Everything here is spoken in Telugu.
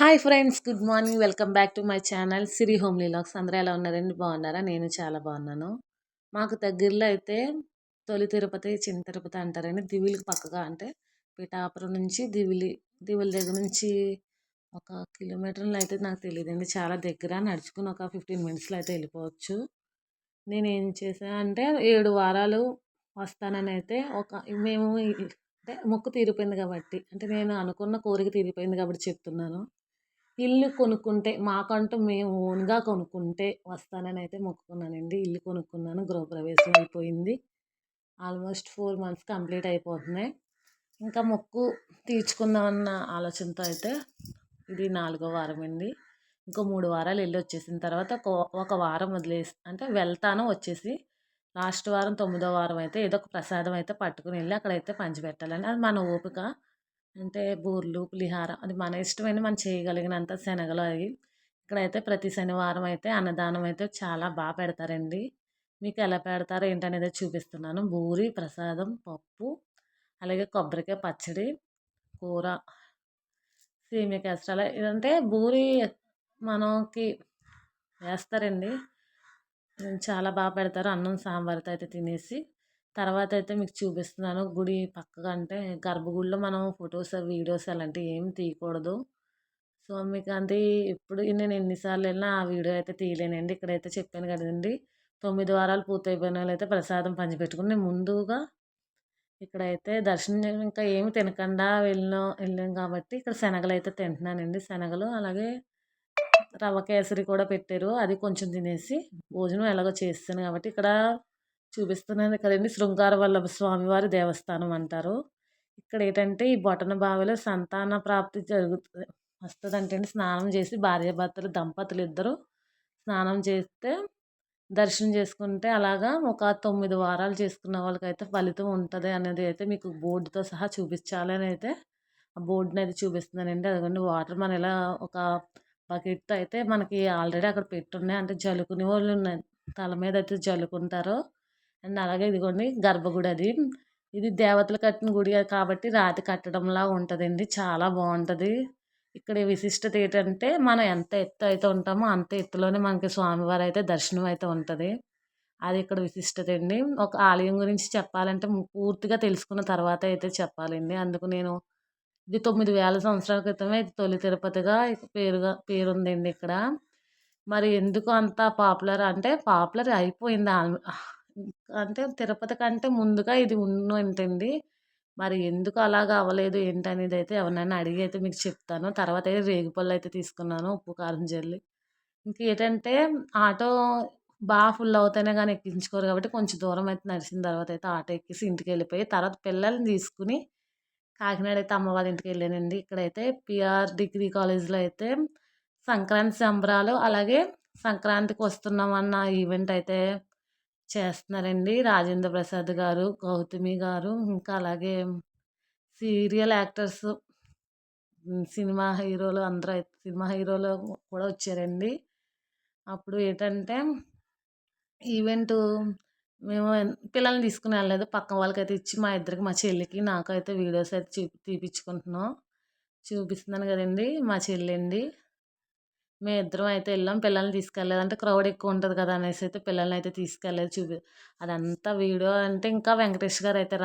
Hi friends good morning. Welcome back to my channel Siri home లీలాక్స్. అందరూ ఎలా ఉన్నారండి? బాగున్నారా? నేను చాలా బాగున్నాను. మాకు దగ్గరలో అయితే తొలి తిరుపతి చిన్న తిరుపతి అంటారండి. దివిలికి పక్కగా అంటే పిఠాపురం నుంచి దివిలి దివిలి దగ్గర నుంచి ఒక కిలోమీటర్లు అయితే నాకు తెలియదండి. చాలా దగ్గర నడుచుకుని ఒక ఫిఫ్టీన్ మినిట్స్లో అయితే వెళ్ళిపోవచ్చు. నేను ఏం చేశాను అంటే ఏడు వారాలు వస్తానని అయితే ఒక మేము అంటే మొక్కు తీరిపోయింది కాబట్టి అంటే నేను అనుకున్న కోరిక తీరిపోయింది కాబట్టి చెప్తున్నాను. ఇల్లు కొనుక్కుంటే మాకంటూ మేము ఓన్గా కొనుక్కుంటే వస్తానని అయితే మొక్కుకున్నానండి. ఇల్లు కొనుక్కున్నాను గృహప్రవేశం అయిపోయింది. ఆల్మోస్ట్ ఫోర్ మంత్స్ కంప్లీట్ అయిపోతున్నాయి. ఇంకా మొక్కు తీర్చుకుందామన్న ఆలోచనతో అయితే ఇది నాలుగో వారం అండి ఇంకో మూడు వారాలు వెళ్ళి వచ్చేసిన తర్వాత ఒక వారం వదిలేసి అంటే వెళ్తాను వచ్చేసి లాస్ట్ వారం తొమ్మిదో వారం అయితే ఏదో ఒక ప్రసాదం అయితే పట్టుకుని వెళ్ళి అక్కడైతే పంచిపెట్టాలని అది మన ఓపిక. అంటే బూర్లు పులిహార అది మన ఇష్టమైన మనం చేయగలిగినంత శనగలు అవి. ఇక్కడైతే ప్రతి శనివారం అయితే అన్నదానం అయితే చాలా బాగా పెడతారండి. మీకు ఎలా పెడతారో ఏంటనేది చూపిస్తున్నాను. బూరి ప్రసాదం పప్పు అలాగే కొబ్బరికాయ పచ్చడి కూర సేమియా కేసరాలు. ఇదంటే బూరి మనకి వేస్తారండి. చాలా బాగా పెడతారు. అన్నం సాంబార్తో అయితే తినేసి. తర్వాత అయితే మీకు చూపిస్తున్నాను. గుడి పక్కగా అంటే గర్భగుడిలో మనం ఫొటోస్ వీడియోస్ అలాంటివి ఏం తీయకూడదు. సో మీకు అంటే ఇప్పుడు నేను ఎన్నిసార్లు వెళ్ళినా ఆ వీడియో అయితే తీయలేనండి. ఇక్కడైతే చెప్పాను కదండి. తొమ్మిది వారాలు పూర్తయిపోయిన వాళ్ళైతే అయితే ప్రసాదం పంచిపెట్టుకుని ముందుగా ఇక్కడైతే దర్శనం ఇంకా ఏమి తినకుండా వెళ్ళినాం వెళ్ళాం కాబట్టి ఇక్కడ శనగలు అయితే తింటున్నానండి. శనగలు అలాగే రవ్వ కేసరి కూడా పెట్టారు. అది కొంచెం తినేసి భోజనం ఎలాగో చేస్తాను కాబట్టి ఇక్కడ చూపిస్తున్నాను కదండి. శృంగార వల్లభ స్వామివారి దేవస్థానం అంటారు. ఇక్కడ ఏంటంటే ఈ బొటన బావిలో సంతాన ప్రాప్తి జరుగుతుంది వస్తుందంటే స్నానం చేసి భార్యాభర్తలు దంపతులు ఇద్దరు స్నానం చేస్తే దర్శనం చేసుకుంటే అలాగా ఒక తొమ్మిది వారాలు చేసుకున్న వాళ్ళకైతే ఫలితం ఉంటుంది అనేది అయితే మీకు బోర్డుతో సహా చూపించాలని అయితే ఆ బోర్డుని అయితే చూపిస్తున్నానండి. అదిగోండి వాటర్ మన ఇలా ఒక బకెట్తో అయితే మనకి ఆల్రెడీ అక్కడ పెట్టున్నాయి. అంటే జలుకునే వాళ్ళు ఉన్నాయి తల మీద అయితే జలుకుంటారు. అండ్ అలాగే ఇదిగోండి గర్భగుడి అది. ఇది దేవతలు కట్టిన గుడి కాబట్టి రాతి కట్టడంలా ఉంటుందండి. చాలా బాగుంటుంది. ఇక్కడ విశిష్టత ఏంటంటే మనం ఎంత ఎత్తు అయితే ఉంటామో అంత ఎత్తులోనే మనకి స్వామివారు అయితే దర్శనం అయితే ఉంటుంది. అది ఇక్కడ విశిష్టత అండి. ఒక ఆలయం గురించి చెప్పాలంటే పూర్తిగా తెలుసుకున్న తర్వాత అయితే చెప్పాలండి. అందుకు నేను ఇది తొమ్మిది వేల సంవత్సరాల క్రితమే తొలి తిరుపతిగా పేరుగా పేరుందండి ఇక్కడ. మరి ఎందుకు అంత పాపులర్ అంటే పాపులర్ అయిపోయింది అంటే తిరుపతి కంటే ముందుగా ఇది ఉంటుంది. మరి ఎందుకు అలాగ అవ్వలేదు ఏంటనేది అయితే ఎవరినైనా అడిగి అయితే మీకు చెప్తాను. తర్వాత అయితే రేగిపళ్ళు అయితే తీసుకున్నాను ఉప్పు కారం జల్లి. ఇంకేంటంటే ఆటో బాగా ఫుల్ అవుతేనే కానీ ఎక్కించుకోరు కాబట్టి కొంచెం దూరం అయితే నడిచిన తర్వాత అయితే ఆటో ఎక్కేసి ఇంటికి వెళ్ళిపోయి తర్వాత పిల్లల్ని తీసుకుని కాకినాడ అయితే అమ్మ వాళ్ళ ఇంటికి వెళ్ళానండి. ఇక్కడైతే పిఆర్ డిగ్రీ కాలేజ్లో అయితే సంక్రాంతి సంబరాలు అలాగే సంక్రాంతికి వస్తున్నామన్న ఈవెంట్ అయితే చేస్తున్నారండి. రాజేంద్ర ప్రసాద్ గారు గౌతమి గారు ఇంకా అలాగే సీరియల్ యాక్టర్స్ సినిమా హీరోలు అందరూ సినిమా హీరోలు కూడా వచ్చారండి. అప్పుడు ఏంటంటే ఈవెంట్ మేము పిల్లల్ని తీసుకుని వెళ్ళలేదు. పక్క వాళ్ళకైతే ఇచ్చి మా ఇద్దరికి మా చెల్లికి నాకైతే వీడియోస్ అయితే చూపి తీపించుకుంటున్నాం చూపిస్తున్నాను కదండి మా చెల్లి అండి మేము ఇద్దరం అయితే వెళ్ళాం. పిల్లల్ని తీసుకెళ్ళలేదు. అంటే క్రౌడ్ ఎక్కువ ఉంటుంది కదా అనేసి అయితే పిల్లల్ని అయితే తీసుకెళ్ళలేదు. చూపి అదంతా వీడియో అంటే ఇంకా వెంకటేష్ గారు అయితే రా